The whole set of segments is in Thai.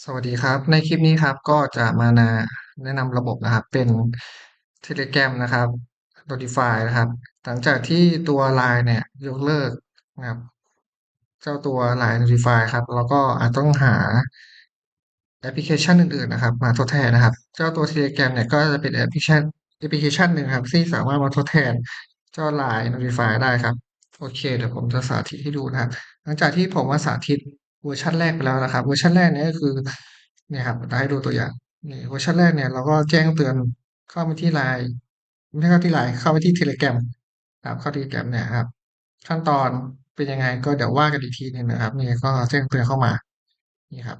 สวัสดีครับ ในคลิปนี้ครับก็จะมานาแนะนำระบบนะครับ เป็น Telegram นะครับ Notify นะครับ หลังจากที่ตัว LINE เนี่ยยกเลิกนะครับ เจ้าตัว LINE Notify ครับ แล้วก็อาจต้องหาแอปพลิเคชันอื่นๆนะครับ มาทดแทนนะครับ เจ้าตัว Telegram เนี่ยก็จะเป็นแอปพลิเคชันแอปพลิเคชันหนึ่งครับ ที่สามารถมาทดแทนเจ้า LINE Notify ได้ครับ โอเค เดี๋ยวผมจะสาธิตให้ดูนะครับ หลังจากที่ผมมาสาธิต เวอร์ชันแรกไปแล้วนะครับ เวอร์ชันแรกเนี่ยก็คือเนี่ยครับจะให้ดูตัวอย่างนี่เวอร์ชันแรกเนี่ยเราก็แจ้งเตือนเข้าไปที่ LINE ไม่ใช่เข้าที่ LINE เข้าไปที่ Telegram ครับเข้า Telegram เนี่ยครับ ขั้นตอนเป็นยังไงก็เดี๋ยวว่ากันอีกทีหนึ่งนะครับนี่ก็แจ้งเตือนเข้ามานี่ครับ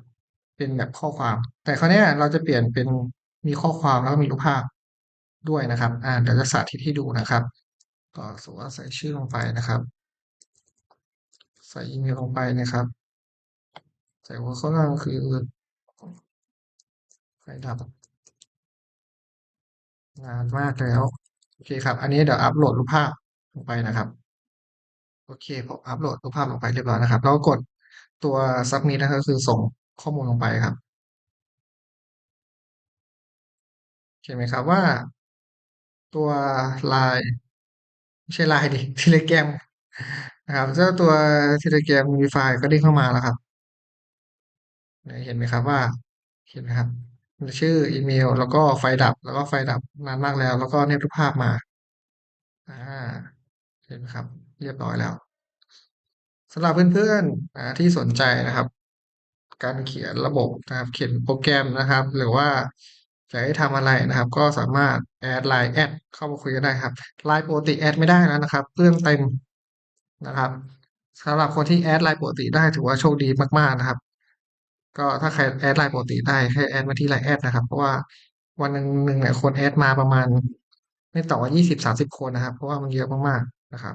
เป็นแบบข้อความ แต่คราวนี้เราจะเปลี่ยนเป็นมีข้อความแล้วก็มีรูปภาพด้วยนะครับ อ่าเดี๋ยวจะสาธิตให้ดูนะครับก็สมมติว่าใส่ชื่อลงไปนะครับ ใส่อีเมลลงไปนะครับ ใส่หัวข้อเรื่องคือไฟดับนานมากแล้ว โอเคครับ อันนี้เดี๋ยวอัปโหลดรูปภาพลงไปนะครับ โอเคผมอัปโหลดรูปภาพลงไปเรียบร้อยนะครับ แล้วก็กดตัว submit นะครับคือส่งข้อมูลลงไปครับเห็นไหมครับว่า ตัว Line ไม่ใช่ Line ดิ Telegram นะครับเจ้าตัว Telegram Unify ก็เด้งเข้ามาแล้วครับ เห็นไหมครับว่าเห็นไหมครับชื่ออีเมล แล้วก็ไฟดับ แล้วก็ไฟดับนานมากแล้ว แล้วก็เนี่ยรูปภาพมาอ่าเห็นไหมครับ เรียบร้อยแล้วสำหรับเพื่อนๆอ่าที่สนใจนะครับ การเขียนระบบนะครับ เขียนโปรแกรมนะครับ หรือว่าจะให้ทำอะไรนะครับ ก็สามารถแอดไลน์แอดเข้ามาคุยกันได้ครับไลน์ปกติแอดไม่ได้แล้วนะครับเรื่องเต็มนะครับสำหรับคนที่แอดไลน์ปกติได้ถือว่าโชคดีมากๆนะครับ ก็ถ้าใครแอดไลน์ปกติได้ให้แอดมาที่ไลน์แอดนะครับ เพราะว่าวันหนึ่งหนึ่งเนี่ยคนแอดมาประมาณ ไม่ต่อกว่ายี่สิบสามสิบคนนะครับ เพราะว่ามันเยอะมากๆนะครับ